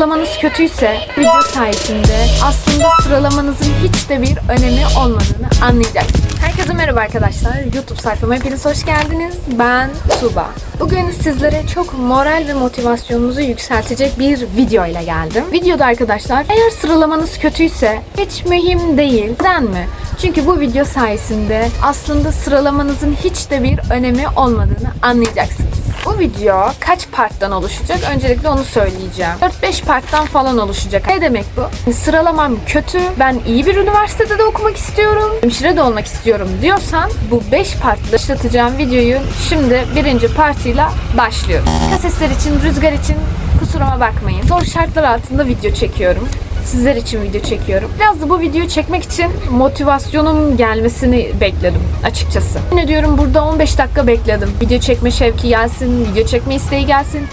sıralamanız kötüyse video sayesinde aslında sıralamanızın hiç de bir önemi olmadığını anlayacaksınız. Herkese merhaba arkadaşlar. YouTube sayfama hepiniz hoş geldiniz. Ben Tuba. Bugün sizlere çok moral ve motivasyonunuzu yükseltecek bir video ile geldim. Videoda arkadaşlar eğer sıralamanız kötüyse hiç mühim değil. Neden mi? Çünkü bu video sayesinde aslında sıralamanızın hiç de bir önemi olmadığını anlayacaksınız. Bu video kaç parttan oluşacak? Öncelikle onu söyleyeceğim. 4-5 parttan falan oluşacak. Ne demek bu? Sıralamam kötü, ben iyi bir üniversitede de okumak istiyorum, hemşire de olmak istiyorum diyorsan bu 5 partlı başlatacağım videoyu şimdi birinci partıyla başlıyoruz. Sesler için, rüzgar için kusuruma bakmayın. Zor şartlar altında video çekiyorum sizler için video çekiyorum. Biraz da bu videoyu çekmek için motivasyonum gelmesini bekledim açıkçası. Ne diyorum burada 15 dakika bekledim. Video çekme şevki gelsin, video çekme isteği gelsin.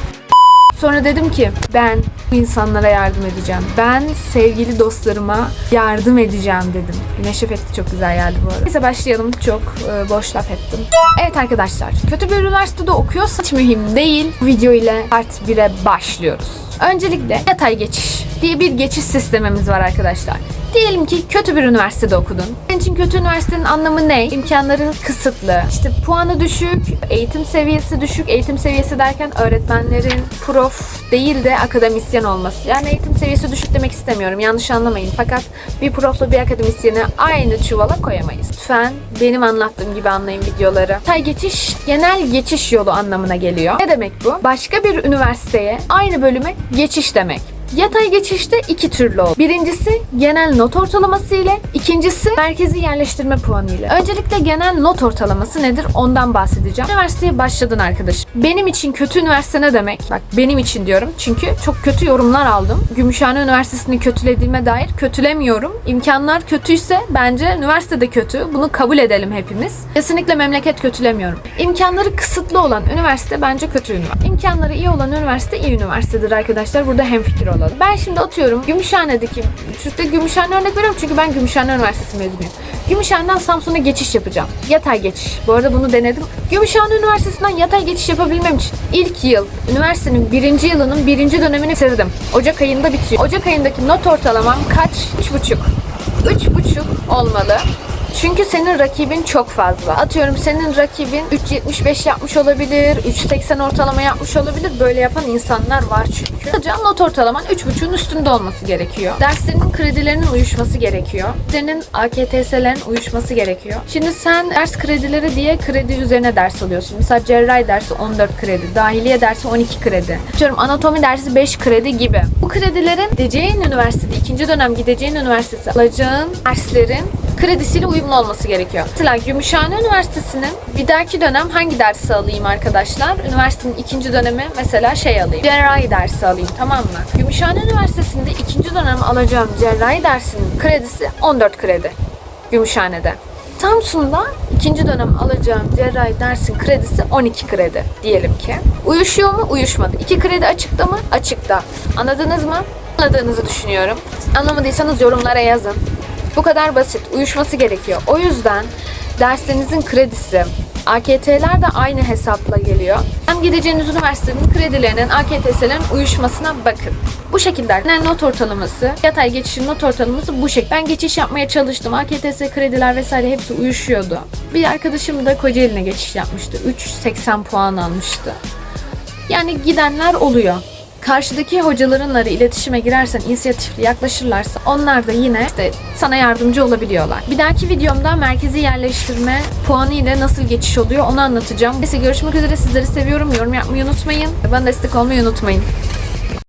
Sonra dedim ki ben bu insanlara yardım edeceğim. Ben sevgili dostlarıma yardım edeceğim dedim. Güneş efekti çok güzel geldi bu arada. Neyse başlayalım. Çok e, boş laf ettim. Evet arkadaşlar. Kötü bir üniversitede okuyorsa hiç mühim değil. Bu video ile part 1'e başlıyoruz. Öncelikle yatay geçiş diye bir geçiş sistemimiz var arkadaşlar. Diyelim ki kötü bir üniversitede okudun. Senin için kötü üniversitenin anlamı ne? İmkanları kısıtlı. İşte puanı düşük, eğitim seviyesi düşük. Eğitim seviyesi derken öğretmenlerin prof değil de akademisyen olması. Yani eğitim seviyesi düşük demek istemiyorum. Yanlış anlamayın. Fakat bir profla bir akademisyeni aynı çuvala koyamayız. Lütfen benim anlattığım gibi anlayın videoları. Tay geçiş genel geçiş yolu anlamına geliyor. Ne demek bu? Başka bir üniversiteye aynı bölüme geçiş demek. Yatay geçişte iki türlü olur. Birincisi genel not ortalaması ile, ikincisi merkezi yerleştirme puanı ile. Öncelikle genel not ortalaması nedir ondan bahsedeceğim. Üniversiteye başladın arkadaşım. Benim için kötü üniversite ne demek? Bak benim için diyorum çünkü çok kötü yorumlar aldım. Gümüşhane Üniversitesi'ni kötülediğime dair kötülemiyorum. İmkanlar kötüyse bence üniversite de kötü. Bunu kabul edelim hepimiz. Kesinlikle memleket kötülemiyorum. İmkanları kısıtlı olan üniversite bence kötü üniversite. İmkanları iyi olan üniversite iyi üniversitedir arkadaşlar. Burada hemfikir olalım. Ben şimdi atıyorum Gümüşhane'deki, Türk'te Gümüşhane örnek veriyorum çünkü ben Gümüşhane Üniversitesi mezunuyum. Gümüşhane'den Samsun'a geçiş yapacağım. Yatay geçiş. Bu arada bunu denedim. Gümüşhane Üniversitesi'nden yatay geçiş yapabilmem için ilk yıl, üniversitenin birinci yılının birinci dönemini bitirdim. Ocak ayında bitiyor. Ocak ayındaki not ortalamam kaç? Üç buçuk. Üç buçuk olmalı. Çünkü senin rakibin çok fazla. Atıyorum senin rakibin 3.75 yapmış olabilir, 3.80 ortalama yapmış olabilir. Böyle yapan insanlar var çünkü. Sadece not ortalaman 3.5'ün üstünde olması gerekiyor. Derslerinin kredilerinin uyuşması gerekiyor. Senin AKTS'lerin uyuşması gerekiyor. Şimdi sen ders kredileri diye kredi üzerine ders alıyorsun. Mesela cerrahi dersi 14 kredi, dahiliye dersi 12 kredi. Atıyorum anatomi dersi 5 kredi gibi. Bu kredilerin gideceğin üniversitede, ikinci dönem gideceğin üniversitede alacağın derslerin kredisiyle uyumlu olması gerekiyor. Mesela Gümüşhane Üniversitesi'nin bir dahaki dönem hangi dersi alayım arkadaşlar? Üniversitenin ikinci dönemi mesela şey alayım. Cerrahi dersi alayım tamam mı? Gümüşhane Üniversitesi'nde ikinci dönem alacağım cerrahi dersinin kredisi 14 kredi. Gümüşhane'de. Samsun'da ikinci dönem alacağım cerrahi dersin kredisi 12 kredi diyelim ki. Uyuşuyor mu? Uyuşmadı. 2 kredi açıkta mı? Açıkta. Anladınız mı? Anladığınızı düşünüyorum. Anlamadıysanız yorumlara yazın. Bu kadar basit. Uyuşması gerekiyor. O yüzden derslerinizin kredisi, AKT'ler de aynı hesapla geliyor. Hem gideceğiniz üniversitenin kredilerinin AKTS'lerin uyuşmasına bakın. Bu şekilde genel not ortalaması, yatay geçişin not ortalaması bu şekilde. Ben geçiş yapmaya çalıştım. AKTS krediler vesaire hepsi uyuşuyordu. Bir arkadaşım da Kocaeli'ne geçiş yapmıştı. 3.80 puan almıştı. Yani gidenler oluyor karşıdaki hocalarınla iletişime girersen, inisiyatifli yaklaşırlarsa onlar da yine işte sana yardımcı olabiliyorlar. Bir dahaki videomda merkezi yerleştirme puanı ile nasıl geçiş oluyor onu anlatacağım. Neyse görüşmek üzere sizleri seviyorum. Yorum yapmayı unutmayın. Bana destek olmayı unutmayın.